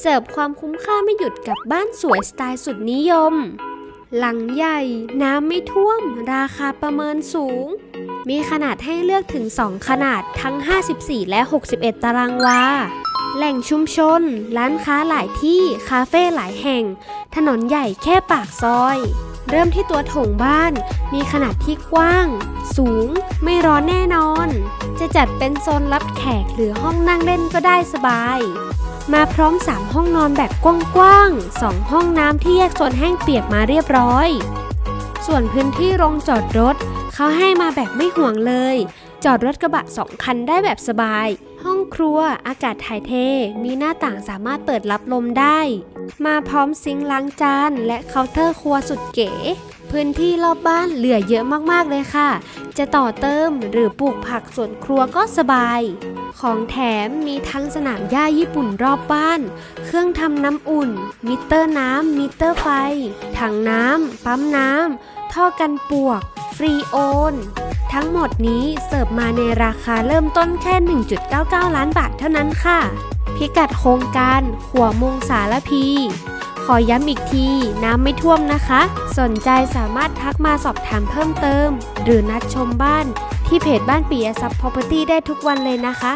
เสิร์ฟความคุ้มค่าไม่หยุดกับบ้านสวยสไตล์สุดนิยม หลังใหญ่ น้ำไม่ท่วม ราคาประเมินสูง มีขนาดให้เลือกถึง 2 ขนาดทั้ง 54 และ 61 ตารางวา แหล่งชุมชน ร้านค้าหลายที่ คาเฟ่หลายแห่ง ถนนใหญ่แค่ปากซอย เริ่มที่ตัวโถงบ้าน มีขนาดที่กว้าง สูง ไม่ร้อนแน่นอน จะจัดเป็นโซนรับแขกหรือห้องนั่งเล่นก็ได้สบาย มาพร้อม 3 ห้องนอนแบบกว้างๆ 2 ห้องน้ำที่แยกโซนแห้งเปียกมาเรียบร้อย ส่วนพื้นที่โรงจอดรถ เขาให้มาแบบไม่ห่วงเลย จอดรถกระบะ2คันได้แบบสบาย ห้องครัวอากาศถ่ายเท มีหน้าต่างสามารถเปิดรับลมได้ มาพร้อมซิงค์ล้างจานและเคาน์เตอร์ครัวสุดเก๋ พื้นที่รอบบ้านเหลือเยอะมากๆเลยค่ะ จะต่อเติมหรือปลูกผักสวนครัวก็สบาย ของแถมมีทั้งสนามหญ้าญี่ปุ่นรอบบ้าน เครื่องทำน้ำอุ่น มิเตอร์น้ำมิเตอร์ไฟ ถังน้ำปั๊มน้ำท่อกันปวก ฟรีโอน ทั้งหมดนี้เสิร์ฟมาในราคาเริ่มต้นแค่ 1.99 ล้านบาทเท่านั้นค่ะ พิกัดโครงการขัวมงสารพี ขอย้ำอีกที น้ำไม่ท่วมนะคะ สนใจสามารถทักมาสอบถามเพิ่มเติม หรือนัดชมบ้านที่เพจบ้านปียทรัพย์ Property ได้ทุกวันเลยนะคะ